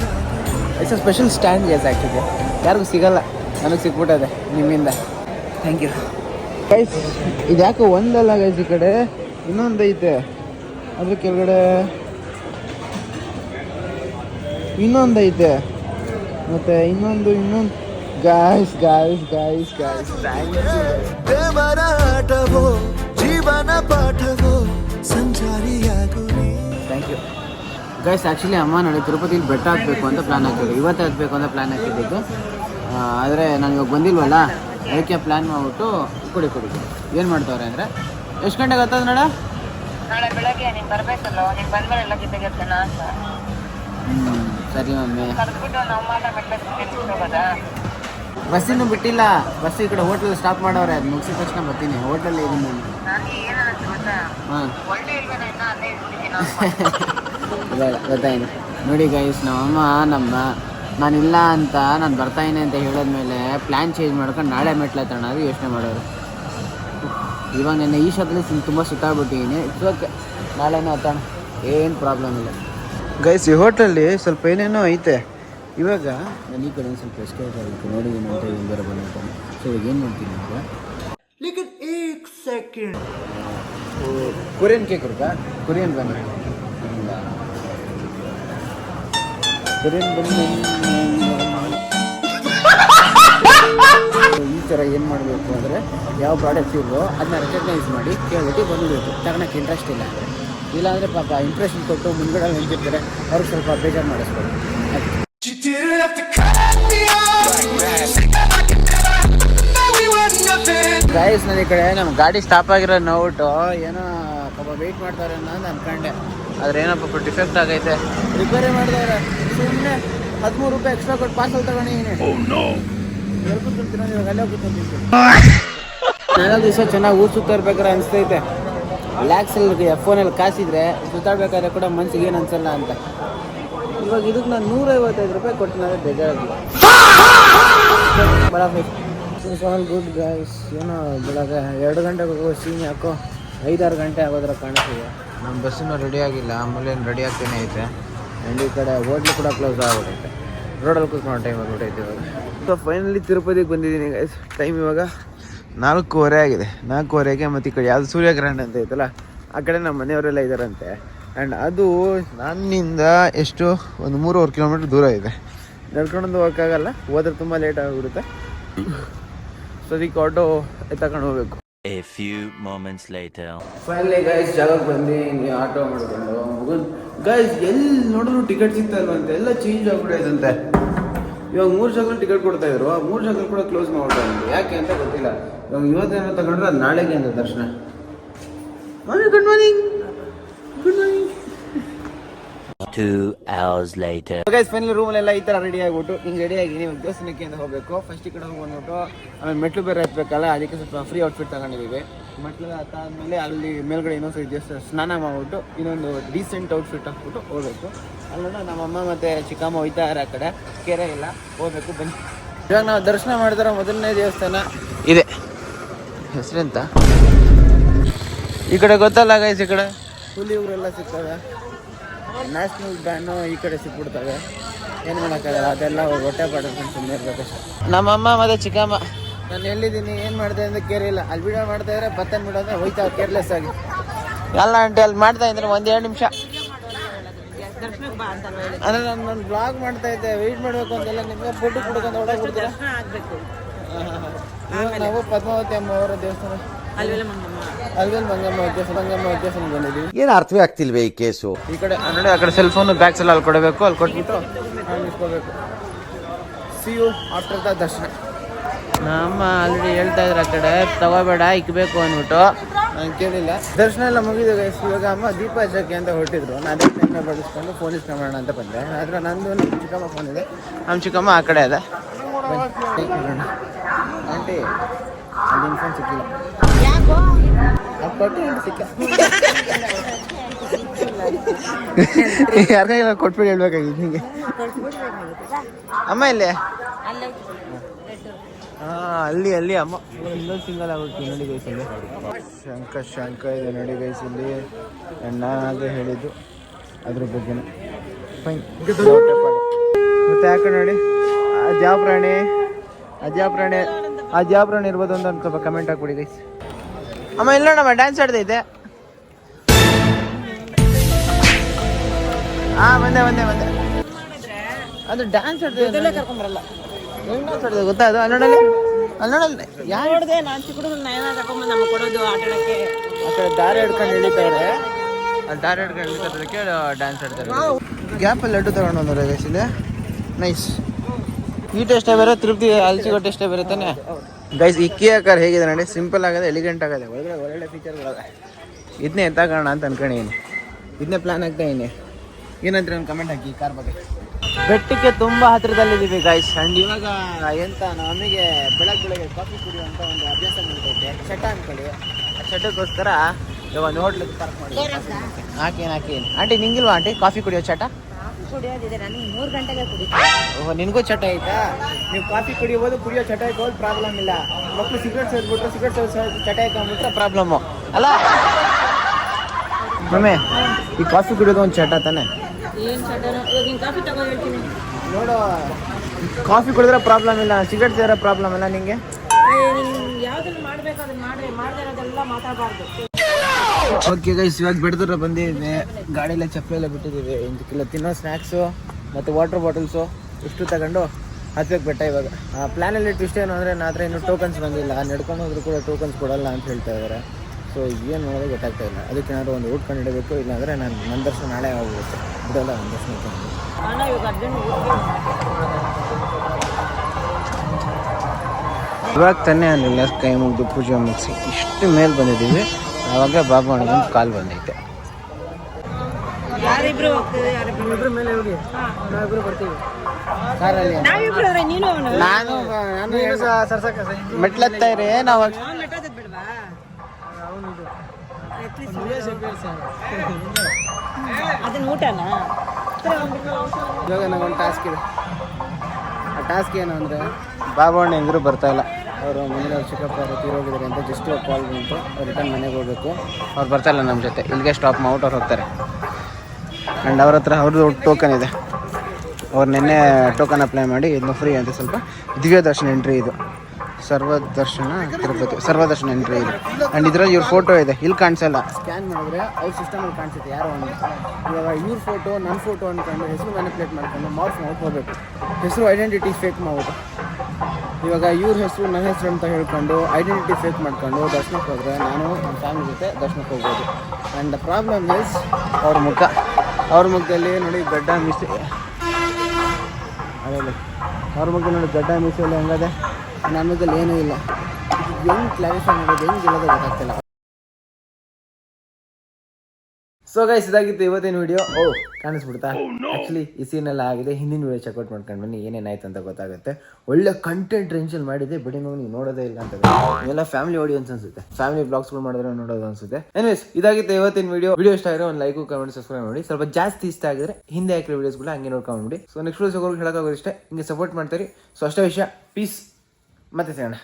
it's a special stand guys actually ಯಾರಿಗೂ ಸಿಗಲ್ಲ ನನಗೆ ಸಿಕ್ಬಿಟ್ಟದೆ ನಿಮ್ಮಿಂದ. ಥ್ಯಾಂಕ್ ಯು ಗೈಸ್ ಇದು ಯಾಕೆ ಒಂದಲ್ಲ ಗೈಸ್ ಈ ಕಡೆ. ಇನ್ನೊಂದು ಐತೆ. ಅದ್ರ ಕೆಳಗಡೆ ಇನ್ನೊಂದು ಐತೆ. ಮತ್ತೆ ಇನ್ನೊಂದು ಇನ್ನೊಂದು. Guys guys guys guys thank you ದೇವರ ಆಟವೋ ಜೀವನ ಪಾಠವೋ ಸಂಚಾರಿಯಾಗುವೆ ಥ್ಯಾಂಕ್ ಯು ಗೈಸ್ ಆ್ಯಕ್ಚುಲಿ ಅಮ್ಮ ನೋಡಿ ತಿರುಪತಿಲಿ ಬೆಟ್ಟ ಹಾಕಬೇಕು ಅಂತ ಪ್ಲ್ಯಾನ್ ಹಾಕಿದ್ರು. ಇವತ್ತೇ ಹಾಕ್ಬೇಕು ಅಂತ ಪ್ಲ್ಯಾನ್ ಹಾಕಿದ್ದು. ಆದರೆ ನಾನು ಇವಾಗ ಬಂದಿಲ್ವಲ್ಲ? ಅದಕ್ಕೆ ಪ್ಲ್ಯಾನ್ ಮಾಡಿಬಿಟ್ಟು ಕೊಡಿ ಕೊಡಿ. ಏನು ಮಾಡ್ತಾವ್ರೆ ಅಂದರೆ? ಎಷ್ಟು ಗಂಟೆಗೆ ಹತ್ತದ ನೋಡ ನಾಳೆ ಬೆಳಗ್ಗೆ ನೀನು ಬರಬೇಕಲ್ಲ ನೀನು ಬಂದ್ಮೇಲೆ ಎಲ್ಲ ಅಂತ. ಹ್ಞೂ ಸರಿ ಮಮ್ಮಿ. ಬಸ್ಸಿನೂ ಬಿಟ್ಟಿಲ್ಲ. ಬಸ್ ಈ ಕಡೆ ಹೋಟ್ಲಲ್ಲಿ ಸ್ಟಾಪ್ ಮಾಡವ್ರೆ ಅದು ಮುಗಿಸಿದ ತಕ್ಷಣ ಬರ್ತೀನಿ. ಹೋಟ್ಲಲ್ಲಿ ಇದೀನಿ ನಾನು. ಗೊತ್ತಾಯ್ತು. ನೋಡಿ ಗೈಸ್ ನಮ್ಮಮ್ಮ ನಮ್ಮ ನಾನಿಲ್ಲ ಅಂತ ನಾನು ಬರ್ತಾಯಿನಿ ಅಂತ ಹೇಳಿದ್ಮೇಲೆ ಪ್ಲ್ಯಾನ್ ಚೇಂಜ್ ಮಾಡ್ಕೊಂಡು ನಾಳೆ ಮೆಟ್ಲು ಹತ್ತೋಣ ಅದು ಯೋಚನೆ ಮಾಡೋರು. ಇವಾಗ ನಿನ್ನೆ ಈ ಶಬ್ದದಲ್ಲಿ ತುಂಬ ಸುತ್ತಾಗ್ಬಿಟ್ಟಿದ್ದೀನಿ ಇಟ್ಸ್ ಓಕೆ ನಾಳೆನೂ ಹತ್ತೋಣ ಏನು ಪ್ರಾಬ್ಲಮ್ ಇಲ್ಲ. ಗೈಸ್ ಈ ಹೋಟ್ಲಲ್ಲಿ ಸ್ವಲ್ಪ ಏನೇನೋ ಐತೆ. ಇವಾಗ ನಾನು ಈ ಕಡೆ ಒಂದು ಸ್ವಲ್ಪ ಎಸ್ಕೇಪ್ ಆಗಿತ್ತು ನೋಡಿ ಏನು ಅಂತ ಏನು ಬೇರೆ ಸೊ ಇವಾಗ ಏನು ಮಾಡ್ತೀನಿ ಸೆಕೆಂಡ್ ಕೊರಿಯನ್ ಕೇಕ್ ಇರುತ್ತಾ? ಕೊರಿಯನ್ ಬನ್ನಿ ಕೊರಿಯನ್ ಬನ್ನಿ ಈ ಥರ ಏನು ಮಾಡಬೇಕು ಅಂದರೆ ಯಾವ ಪ್ರಾಡಕ್ಟ್ ಇರೋ ಅದನ್ನ ರೆಕಗ್ನೈಸ್ ಮಾಡಿ ಕೇಳ್ಬಿಟ್ಟು ಬಂದ್ಬಿಡ್ಬೇಕು. ತಗೊಳಕ್ಕೆ ಇಂಟ್ರೆಸ್ಟ್ ಇಲ್ಲ. ಇಲ್ಲಾಂದರೆ ಪಾಪ ಇಂಪ್ರೆಷನ್ ಕೊಟ್ಟು ಮುಂದ್ಗಡೆ ನಿಂತಿರ್ತಾರೆ ಅವ್ರಿಗೆ ಸ್ವಲ್ಪ ಬೇಜಾರು ಮಾಡಿಸ್ಬೋದು. ಗೈಸ್ ನನ್ನ ಈ ಕಡೆ ನಮ್ಮ ಗಾಡಿ ಸ್ಟಾಪ್ ಆಗಿರೋ ನೋಟು ಏನೋ ಪಾಪ ವೆಯ್ಟ್ ಮಾಡ್ತಾರೆ ಅನ್ನೋದು ಅಂತ ಅನ್ಕೊಂಡೆ ಆದ್ರೆ ಏನೋ ಪಾಪ ಡಿಫೆಕ್ಟ್ ಆಗೈತೆ. ರಿಪೇರಿ ಮಾಡಿದವ್ರೆ ಸುಮ್ಮನೆ ಹದಿಮೂರು ರೂಪಾಯಿ ಎಕ್ಸ್ಟ್ರಾ ಕೊಟ್ಟು ಪಾರ್ಸಲ್ ತಗೊಂಡಿದ್ದೀನಿ ಇವಾಗ ಅಲ್ಲೇ ಕೂತ್ಕೊಂತಿದ್ದೆ ನಾಲ್ಕು ದಿವಸ ಚೆನ್ನಾಗಿ ಊರ್ ಸುತ್ತ ಇರ್ಬೇಕಾರೆ ಅನಿಸ್ತೈತೆ. ಲ್ಯಾಕ್ಸಲ್ಲಿ ಫೋನಲ್ಲಿ ಕಾಸಿದ್ರೆ ಸುತ್ತಾಡ್ಬೇಕಾದ್ರೆ ಕೂಡ ಮನ್ಸಿಗೆ ಏನು ಅನ್ಸಲ್ಲ ಅಂತ. ಇವಾಗ ಇದಕ್ಕೆ ನಾನು ನೂರೈವತ್ತೈದು ರೂಪಾಯಿ ಕೊಟ್ಟಿನಾದ್ರೆ ಬೇಜಾರಾಗಿಲ್ಲ ಬಡ ಇಟ್ಸ್ ಆಲ್ ಗುಡ್ ಗೈಸ್ ಏನೋ ಬೆಳಗ್ಗೆ ಎರಡು ಗಂಟೆಗೆ ಹೋಗೋ ಸೀನ್ ಯಾಕೋ ಐದಾರು ಗಂಟೆ ಆಗೋದ್ರ ಕಾಣಿಸ್ತಿದೆ. ನಮ್ಮ ಬಸ್ಸನ್ನು ರೆಡಿ ಆಗಿಲ್ಲ. ಆಮೇಲೆ ರೆಡಿ ಆಗ್ತಾನೆ ಐತೆ. ಆ್ಯಂಡ್ ಈ ಕಡೆ ಹೋಟ್ಲು ಕೂಡ ಕ್ಲೋಸ್ ಆಗ್ಬಿಟ್ಟೈತೆ ರೋಡಲ್ಲಿ ಕೂತ್ಕೊಂಡು ಟೈಮ್ ಆಗಿಬಿಟ್ಟೈತೆ ಇವಾಗ. ಸೊ ಫೈನಲಿ ತಿರುಪತಿಗೆ ಬಂದಿದ್ದೀನಿ ಗೈಸ್ ಟೈಮ್ ಇವಾಗ ನಾಲ್ಕೂವರೆ ಆಗಿದೆ. ನಾಲ್ಕೂವರೆಗೆ ಮತ್ತು ಈ ಕಡೆ ಯಾವುದು ಸೂರ್ಯಗ್ರಹಣ ಅಂತ ಐತಲ್ಲ ಆ ಕಡೆ ನಮ್ಮ ಮನೆಯವರೆಲ್ಲ ಇದ್ದಾರಂತೆ ಆ್ಯಂಡ್ ಅದು ನನ್ನಿಂದ ಎಷ್ಟು? ಒಂದು ಮೂರುವರೆ ಕಿಲೋಮೀಟ್ರ್ ದೂರ ಇದೆ. ನಡ್ಕೊಂಡು ಹೋಗೋಕ್ಕಾಗಲ್ಲ ಹೋದ್ರೆ ತುಂಬ ಲೇಟ್ ಆಗಿಬಿಡುತ್ತೆ. ಸೊ ಅದಕ್ಕೆ ಆಟೋ ತಗೊಂಡು ಹೋಗ್ಬೇಕು. A few moments later. Finally guys ಜಾಗಕ್ಕೆ ಬಂದು ಹಿಂಗೆ ಆಟೋ ಮಾಡ್ಕೊಂಡು ಮುಗಿದ್ ಗೈಸ್ ಎಲ್ಲಿ ನೋಡಿದ್ರು ಟಿಕೆಟ್ ಸಿಗ್ತಾ ಇಲ್ವಂತೆ? ಎಲ್ಲ ಚೇಂಜ್ ಆಗ್ಬಿಟ್ಟೈತಂತೆ ಇವಾಗ ಮೂರು ಜಾಗ ಟಿಕೆಟ್ ಕೊಡ್ತಾ ಇದ್ರು. ಆ ಮೂರು ಜಾಗ ಕೂಡ ಕ್ಲೋಸ್ ಮಾಡ್ತಾ ಇದ್ರು. ಯಾಕೆ ಅಂತ ಗೊತ್ತಿಲ್ಲ. ಇವಾಗ ಇವತ್ತೇನೋ ತಗೊಂಡ್ರೆ ಅದು ನಾಳೆಗೆ ಅಂತ ದರ್ಶನ. Good morning good morning Two hours later. Guys final ರೂಮಲ್ಲೆಲ್ಲ ಈ ತರ ರೆಡಿ ಆಗ್ಬಿಟ್ಟು ಹಿಂಗೆ ರೆಡಿ ಆಗಿ ನೀವು ದೇವಸ್ಥಾನಕ್ಕೆ ಅಂತ ಹೋಗಬೇಕು. ಫಸ್ಟ್ ಈ ಕಡೆ ಹೋಗಿ ಬಂದ್ಬಿಟ್ಟು ಆಮೇಲೆ ಮೆಟ್ಲು ಬೇರೆ ಹತ್ಬೇಕಲ್ಲ ಅದಕ್ಕೆ ಸ್ವಲ್ಪ ಫ್ರೀ ಔಟ್ಫಿಟ್ ತಗೊಂಡಿದ್ದೀವಿ. ಮೆಟ್ಲು ಹತ್ತಾದ್ಮೇಲೆ ಅಲ್ಲಿ ಮೇಲ್ಗಡೆ ಇನ್ನೊಂದು ಸರಿ ದೇವಸ್ಥಾನ ಸ್ನಾನ ಮಾಡ್ಬಿಟ್ಟು ಇನ್ನೊಂದು ಡೀಸೆಂಟ್ ಔಟ್ಫಿಟ್ ಹಾಕ್ಬಿಟ್ಟು ಹೋಗ್ಬೇಕು. ಅಲ್ಲೋಣ ನಮ್ಮಮ್ಮ ಮತ್ತೆ ಚಿಕ್ಕಮ್ಮ ಹೋಯ್ತಾ ಇರೋ ಆ ಕಡೆ. ಕೆರೆ ಇಲ್ಲ ಹೋಗ್ಬೇಕು ಬನ್ನಿ. ಇವಾಗ ನಾವು ದರ್ಶನ ಮಾಡಿದ್ರೆ ಮೊದಲನೇ ದೇವಸ್ಥಾನ. ಇದೆ. ಹೆಸರೆಂತ? ಈ ಕಡೆ ಗೊತ್ತಲ್ಲ ಗೈಸ್ ಈ ಕಡೆ. ಹುಲಿ ಊರೆಲ್ಲ ಸಿಗ್ತವೆ. ನ್ಯಾಷನಲ್ ಬ್ಯಾನು ಈ ಕಡೆ ಸಿಕ್ಬಿಡ್ತವೆ. ಏನು ಮಾಡೋಕ್ಕಾಗಲ್ಲ ಅದೆಲ್ಲ ಅವ್ರು ಹೊಟ್ಟೆ ಪಾಡ್ಕೊಂಡು ಸುಮ್ಮನೆ ನಮ್ಮ ನಮ್ಮಮ್ಮ ಮತ್ತೆ ಚಿಕ್ಕಮ್ಮ. ನಾನು ಎಲ್ಲಿದ್ದೀನಿ ಏನು ಮಾಡಿದೆ ಅಂತ ಕೇರಿಲ್ಲ. ಅಲ್ಲಿ ವಿಡಿಯೋ ಮಾಡ್ತಾ ಇದ್ರೆ ಬತ್ತನ್ ಬಿಡೋದ್ರೆ ಹೋಯ್ತಾ ಕೇರ್ಲೆಸ್ ಆಗಿ. ಎಲ್ಲ ಆಂಟಿ ಅಲ್ಲಿ ಮಾಡ್ತಾ ಇದ್ರೆ ಒಂದು ಎರಡು ನಿಮಿಷ. ಅಂದ್ರೆ ನಾನು ನಾನು ಬ್ಲಾಗ್ ಮಾಡ್ತಾ ಇದ್ದೆ ವೆಯ್ಟ್ ಮಾಡಬೇಕು ಅಂತೆಲ್ಲ ನಿಮಗೆ ಫೋಟೋ ಕುಡ್ಕೊಂಡು ಓಡಾಡ್ಬಿಡ್ತೀರಾ ನಾವು ಪದ್ಮಾವತಿ ಅಮ್ಮ ಅವರ ದೇವಸ್ಥಾನ. ಅಲ್ವೇಲ್ ಮಂಗಮ್ಮ. ಮಂಗಮ್ಮ ಬಂದಿದ್ದೀವಿ. ಏನು ಅರ್ಥವೇ ಆಗ್ತಿಲ್ವೇ ಈ ಕೇಸು? ಈ ಕಡೆ ಆ ನೋಡಿ ಆ ಕಡೆ ಸೆಲ್ ಫೋನ್ ಬ್ಯಾಗ್ಸ್ ಎಲ್ಲ ಅಲ್ಲಿ ಕೊಡಬೇಕು ಅಲ್ಲಿ ಕೊಟ್ಬಿಟ್ಟು ಅಲ್ಲಿ ಸಿ ಯು ಆಫ್ಟರ್ ದ ದರ್ಶನ. ನಮ್ಮ ಆಲ್ರೆಡಿ ಹೇಳ್ತಾ ಇದ್ರ ಆ ಕಡೆ ತಗೋಬೇಡ ಇಕ್ಬೇಕು ಅಂದ್ಬಿಟ್ಟು. ನಾನು ಕೇಳಿಲ್ಲ. ದರ್ಶನ ಎಲ್ಲ ಮುಗಿದು. ಇವಾಗ ಅಮ್ಮ ದೀಪ ಹಚ್ಚಕ್ಕೆ ಅಂತ ಹೊರಟಿದ್ರು. ನಾನು ಅದೇ ಟೈಮ್ನ ಬಡಿಸ್ಕೊಂಡು ಪೊಲೀಸ್ ಇಸ್ಕೊಂಬೋಣ ಅಂತ ಬಂದೆ. ಆದ್ರೆ ನಂದು ನಮ್ಮ ಚಿಕ್ಕಮ್ಮ ಫೋನ್ ಇದೆ. ನಮ್ಮ ಚಿಕ್ಕಮ್ಮ ಆ ಕಡೆ ಇದೆ. ಆಂಟಿ ಅಲ್ಲಿ ಫೋನ್ ಸಿಕ್ಕಿಲ್ಲ. ಅದು [laughs] ಕೊಟ್ಬಿಡಿ ಹೇಳ್ಬೇಕಾಗಿತ್ತು ನಿಂಗೆ. ಅಮ್ಮ ಇಲ್ಲೇ? ಹಾ ಅಲ್ಲಿ ಅಲ್ಲಿ ಅಮ್ಮ. ಇನ್ನೊಂದು ಸಿಂಗಲ್ ಆಗುತ್ತೆ ನೋಡಿ ಗೈಸ್ ಅಲ್ಲಿ ಶಂಕ ಶಂಕ ಇದೆ ನೋಡಿ ಗೈಸ್ ಇಲ್ಲಿ. ನಾನಾಗೆ ಹೇಳಿದ್ದು. ಅದ್ರ ಬಗ್ಗೆ ಫೈನ್ ಮತ್ತೆ ಯಾಕೆ ನೋಡಿ? ಅದ್ಯಾವ ಪ್ರಾಣಿ? ಅದ್ಯಾವ ಪ್ರಾಣಿ? ಅದ್ಯಾವ ಪ್ರಾಣಿ ಇರ್ಬೋದು ಅಂತ ಒಂದು ಸ್ವಲ್ಪ ಕಮೆಂಟ್ ಹಾಕ್ಬಿಡಿ ಗೈಸ್ ಅಮ್ಮ ಇಲ್ಲ ನೋಡಮ್ಮ ಡ್ಯಾನ್ಸ್ ಆಡ್ದೈತೆ. ಹಾ ಬಂದೆ ಬಂದೆ ಬಂದೆ. ಅದು ಡ್ಯಾನ್ಸ್ ಆಡ್ತದೆ ಕರ್ಕೊಂಬರಲ್ಲ ಹೆಂಗ್ ಡ್ಯಾನ್ಸ್ ಆಡ್ತದೆ ಗೊತ್ತಾ? ಅದು ಯಾರು? ನೋಡಿದೆ ನಾನು ಚಿಕ್ಕ ಹುಡುಗನ ನಯನ ತಗೊಂಬಂದು ನಮಗೆ ಕೊಡೋದು ಆಟ ಆಡಕ್ಕೆ. ಆ ಕಡೆ ದಾರಿ ಹಿಡ್ಕೊಂಡು ಎಳಿತಾರೆ ಅಲ್ಲಿ ದಾರಿ ಹಿಡ್ಕೊಂಡು ಎಳಿತಾರದಕ್ಕೆ ಡ್ಯಾನ್ಸ್ ಆಡ್ತಾರೆ ಗ್ಯಾಪಲ್ಲಿ ಲಡ್ಡು ತಗೊಂಡು ಬಂದ್ರೆ ಗೈಸ್ ಇದೆ? ನೈಸ್ ಈ ಟೇಸ್ಟೇ ಬೇರೆ ತೃಪ್ತಿ ಅಲ್ಸಿಗೋ ಟೇಸ್ಟೇ ಬೇರೆ ತಾನೆ? ಗೈಸ್ ಇಕ್ಕಿ ಆಕಾರ ಹೇಗಿದೆ ನೋಡಿ. ಸಿಂಪಲ್ ಆಗದೆ ಎಲಿಗೆಂಟ್ ಆಗದೆ. ಒಳಗಡೆ ಒಳ್ಳೆ ಫೀಚರ್ಗಳಾಗ ಇದನ್ನೇ ಎತ್ತಾಗೋಣ ಅಂತ ಅನ್ಕೊಂಡಿದ್ದೀನಿ ಇದನ್ನೇ ಪ್ಲಾನ್ ಆಗ್ತಾ ಇದೀನಿ ಏನಂದ್ರೆ ಒಂದು ಕಮೆಂಟ್ ಹಾಕಿ ಈ ಕಾರ್ ಬಗ್ಗೆ? ಬೆಟ್ಟಕ್ಕೆ ತುಂಬ ಹತ್ತಿರದಲ್ಲಿದ್ದೀವಿ ಗೈಸ್ ಅಂಡ್ ಇವಾಗ ಎಂತ, ನಮಗೆ ಬೆಳಗ್ಗೆ ಬೆಳಗ್ಗೆ ಕಾಫಿ ಕುಡಿಯುವಂಥ ಒಂದು ಅಭ್ಯಾಸ ನಡೀತೈತೆ. ಚಟ ಅನ್ಕೊಳ್ಳಿ. ಆ ಚಟಕ್ಕೋಸ್ಕರ ಇವಾಗ ಒಂದು ಹೋಟ್ಲಿಗೆ ಪಾರ್ಕ್ ಮಾಡಿ ಹಾಕೇನು ಹಾಕೇನು ಆಂಟಿ ನಿಂಗಿಲ್ವಾ ಆಂಟಿ ಕಾಫಿ ಕುಡಿಯೋ ಚಟ ಕುಡಿಯೋದಿದೆ ನನಗೆ ಮೂರು ಗಂಟೆಗೆ ಕುಡಿತೀನಿ. ಓಹೋ ನಿನಗೂ ಚಟ ಐತಾ ನೀವು ಕಾಫಿ ಕುಡಿಯೋದು ಕುಡಿಯೋ ಚಟ ಇಟ್ಕೊಂಡು ಪ್ರಾಬ್ಲಮ್ ಇಲ್ಲ. ಮಕ್ಕಳು ಸಿಗರೇಟ್ ಸೇರ್ಬಿಟ್ರೆ ಸಿಗರೇಟ್ ಚಟ ಇಟ್ಕೊಂಡ್ಬಿಟ್ರೆ ಪ್ರಾಬ್ಲಮ್ಮು ಅಲ್ಲ? ಮಮ್ಮಿ ಈ ಕಾಫಿ ಕುಡಿಯೋದು ಒಂದು ಚಟ ತಾನೆ? ಏನು ಚಟನ ಇವಾಗ ಕಾಫಿ ತಗೋ ಹೇಳ್ತೀನಿ. ನೋಡು ಕಾಫಿ ಕುಡಿದ್ರೆ ಪ್ರಾಬ್ಲಮ್ ಇಲ್ಲ ಸಿಗರೇಟ್ ಸೇರೋ ಪ್ರಾಬ್ಲಮ್ ಇಲ್ಲ ನಿಂಗೆ? ಯಾವ್ದನ್ನ ಮಾಡ್ಬೇಕು ಅದನ್ನ ಮಾಡಿ ಮಾಡದೇ ಇರೋದೆಲ್ಲ ಮಾತಾಡಬಾರ್ದು. ಓಕೆ ಗೈಸ್ ಇವಾಗ ಬೆಳೆದ್ರೆ ಬಂದಿದ್ದೀವಿ ಗಾಡಿಯೆಲ್ಲ ಚಪ್ಪಲಿ ಎಲ್ಲ ಬಿಟ್ಟಿದ್ದೀವಿ ಇಂತಕ್ಕೆಲ್ಲ ತಿನ್ನೋ ಸ್ನ್ಯಾಕ್ಸು ಮತ್ತು ವಾಟರ್ ಬಾಟಲ್ಸು ಇಷ್ಟು ತಗೊಂಡು ಹತ್ಬೇಕು ಬೆಟ್ಟ ಇವಾಗ. ಆ ಪ್ಲ್ಯಾನಲ್ಲಿ ಟ್ವಿಸ್ಟ್ ಏನು ಅಂದರೆ ನಾತ್ರ ಹತ್ರ ಇನ್ನೂ ಟೋಕನ್ಸ್ ಬಂದಿಲ್ಲ. ನಡ್ಕೊಂಡು ಹೋದ್ರು ಕೂಡ ಟೋಕನ್ಸ್ ಕೊಡಲ್ಲ ಅಂತ ಹೇಳ್ತಾ ಇದ್ದಾರೆ ಸೊ ಏನು ಮಾಡೋದು ಗೊತ್ತಾಗ್ತಾ ಇಲ್ಲ. ಅದಕ್ಕೆ ಏನಾದರೂ ಒಂದು ಊಟ ಕಂಡು ಹಿಡಬೇಕು ಇಲ್ಲಾಂದರೆ ನಾನು ನನ್ನ ದರ್ಶನ ನಾಳೆ ಆಗೋಗುತ್ತೆ ಬಿಡಲ್ಲ ನನ್ನ ದರ್ಶನ ಇವಾಗ ತಾನೇ ಅಲ್ಲಿ ಕೈ ಮುಗಿದು ಪೂಜೆ ಮುಗಿಸಿ. ಇಷ್ಟು ಮೇಲೆ ಬಂದಿದ್ದೀವಿ. ಆವಾಗ ಬಾಬು ಅಣ್ಣನ ಕಾಲ್ ಬಂದೈತೆ. ನೀನು ಅವನು? ನಾನು ಮೆಟ್ಲತ್ತಾ ಇರಿ ನಾವು ಬಿಡ್ವಾ? ಅದನ್ನ ಊಟನಾ? ಇವಾಗ ನನಗೊಂದು ಟಾಸ್ಕ್ ಇದೆ. ಆ ಟಾಸ್ಕ್ ಏನು ಅಂದರೆ ಅಣ್ಣ ಹೆಂಗರು ಬರ್ತಾ ಇಲ್ಲ. ಅವರು ಮನೆಯವ್ರು ಚಿಕ್ಕಪ್ಪ ಅವರು ತೀರೋಗಿದ್ದಾರೆ ಅಂತ ಜಸ್ಟ್ ಕಾಲ್ ಬಂತು. ಅವ್ರು ರಿಟರ್ನ್ ಮನೆಗೆ ಹೋಗಬೇಕು. ಅವ್ರು ಬರ್ತಾ ಇಲ್ಲ ನಮ್ಮ ಜೊತೆ. ಇಲ್ಲಿಗೆ ಸ್ಟಾಪ್ ಮಾಡ್ಬಿಟ್ಟು ಅವ್ರು ಹೋಗ್ತಾರೆ. ಆ್ಯಂಡ್ ಅವ್ರ ಹತ್ರ ಅವ್ರದ್ದು ಟೋಕನ್ ಇದೆ. ಅವ್ರು ನಿನ್ನೆ ಟೋಕನ್ ಅಪ್ಲೈ ಮಾಡಿ ಇನ್ನು ಫ್ರೀ ಅಂತ ಸ್ವಲ್ಪ ದಿವ್ಯ ದರ್ಶನ ಎಂಟ್ರಿ ಇದು. ಸರ್ವದರ್ಶನ ತಿರುಪತಿ ಸರ್ವದರ್ಶನ ಎಂಟ್ರಿ ಇದು. ಆ್ಯಂಡ್ ಇದರಲ್ಲಿ ಇವ್ರ ಫೋಟೋ ಇದೆ. ಇಲ್ಲಿ ಕಾಣಿಸಲ್ಲ. ಸ್ಕ್ಯಾನ್ ಮಾಡಿದ್ರೆ ಅವ್ರ ಸಿಸ್ಟಮಲ್ಲಿ ಕಾಣಿಸುತ್ತೆ ಯಾರೋ ಒಂದು. ಇವಾಗ ಇವ್ರ ಫೋಟೋ ನನ್ನ ಫೋಟೋ ಅಂದ್ಕೊಂಡು ಹೆಸರು ಮ್ಯಾನಿಪ್ಲೇಟ್ ಮಾಡ್ಕೊಂಡು ಮಾರ್ಕ್ಸ್ ಮಾಡ್ಕೋಬೇಕು. ಹೋಗ್ಬೇಕು ಹೆಸರು ಐಡೆಂಟಿಟಿ ಫೇಕ್ ಮಾಡ್ಬಿಟ್ಟು. ಇವಾಗ ಇವ್ರ ಹೆಸರು, ನನ್ನ ಹೆಸರು ಅಂತ ಹೇಳ್ಕೊಂಡು ಐಡೆಂಟಿಟಿ ಫೇಕ್ ಮಾಡ್ಕೊಂಡು ದರ್ಶನಕ್ಕೆ ಹೋದರೆ ನಾನು ನನ್ನ ಫ್ಯಾಮಿಲಿ ಜೊತೆ ದರ್ಶನಕ್ಕೆ ಹೋಗ್ಬೋದು. ಆ್ಯಂಡ್ ದ ಪ್ರಾಬ್ಲಮ್ ಇಸ್ ಅವ್ರ ಮುಖ. ಅವ್ರ ಮುಖದಲ್ಲಿ ನೋಡಿ ಗಡ್ಡ ಮಿಸ್ ಅದೇ ಅವ್ರ ಮುಖ ನೋಡಿ ಗಡ್ಡ ಮಿಸ್ ಎಲ್ಲ ಹೆಂಗದೆ ನನ್ನ ಮುಖದಲ್ಲಿ ಏನೂ ಇಲ್ಲ. ಹೆಂಗೆ ಕ್ಲಾರಿಫೈ ಮಾಡೋದು, ಹೆಂಗೆ ಇಲ್ಲದೆ ಗೊತ್ತಾಗ್ತಿಲ್ಲ. ಸೊ ಗೈಸ್ ಇದಾಗಿತ್ತು ಇವತ್ತಿನ ವಿಡಿಯೋ ಓ, ಕಾಣಿಸ್ಬಿಡ್ತಾ? ಆಕ್ಚುಲಿ ಈ ಸೀನ್ ಎಲ್ಲ ಆಗಿದೆ. ಹಿಂದಿನ ವಿಡಿಯೋ ಚೆಕ್ಔಟ್ ಮಾಡ್ಕೊಂಡು ಬನ್ನಿ. ಏನೇನಾಯ್ತು ಅಂತ ಗೊತ್ತಾಗುತ್ತೆ. ಒಳ್ಳೆ ಕಂಟೆಂಟ್ ರೇಂಜಲ್ಲಿ ಮಾಡಿದೆ. ಬಿಡಿ ಮಗು ನೀವು ನೋಡೋದೇ ಇಲ್ಲ ಅಂತ ಎಲ್ಲ ಫ್ಯಾಮಿಲಿ ಆಡಿಯನ್ಸ್ ಅನ್ಸುತ್ತೆ. ಫ್ಯಾಮಿಲಿ ಬ್ಲಾಗ್ಸ್ಗಳು ಮಾಡಿದ್ರೆ ನೋಡೋದು ಅನ್ಸುತ್ತೆ. ಎನಿವೇಸ್ ಇದಾಗಿತ್ತು ಇವತ್ತಿನ ವಿಡಿಯೋ ವಿಡಿಯೋ ಇಷ್ಟ ಆಗಿರೋ ಒಂದು ಲೈಕು ಕಮೆಂಟ್ ಸಬ್ಸ್ಕ್ರೈಬ್ ಮಾಡಿ. ಸ್ವಲ್ಪ ಜಾಸ್ತಿ ಇಷ್ಟ ಆಗಿದ್ರೆ ಹಿಂದೆ ಹಾಕಿರೋ ವಿಡಿಯೋಸ್ಗಳು ಹಂಗೆ ನೋಡ್ಕೊಂಡ್ಬಿಡಿ ಸೊ ನೆಕ್ಸ್ಟ್ ವಿಡಿಯೋಸ್ ಹೋಗೋರು ಹೇಳೋಕ್ಕಾಗೋದು ಇಷ್ಟೇ. ಹಿಂಗೆ ಸಪೋರ್ಟ್ ಮಾಡ್ತೀರಿ. ಸೊ ಅಷ್ಟೇ ವಿಷಯ. ಪೀಸ್ ಮತ್ತೆ ಸಿಗೋಣ.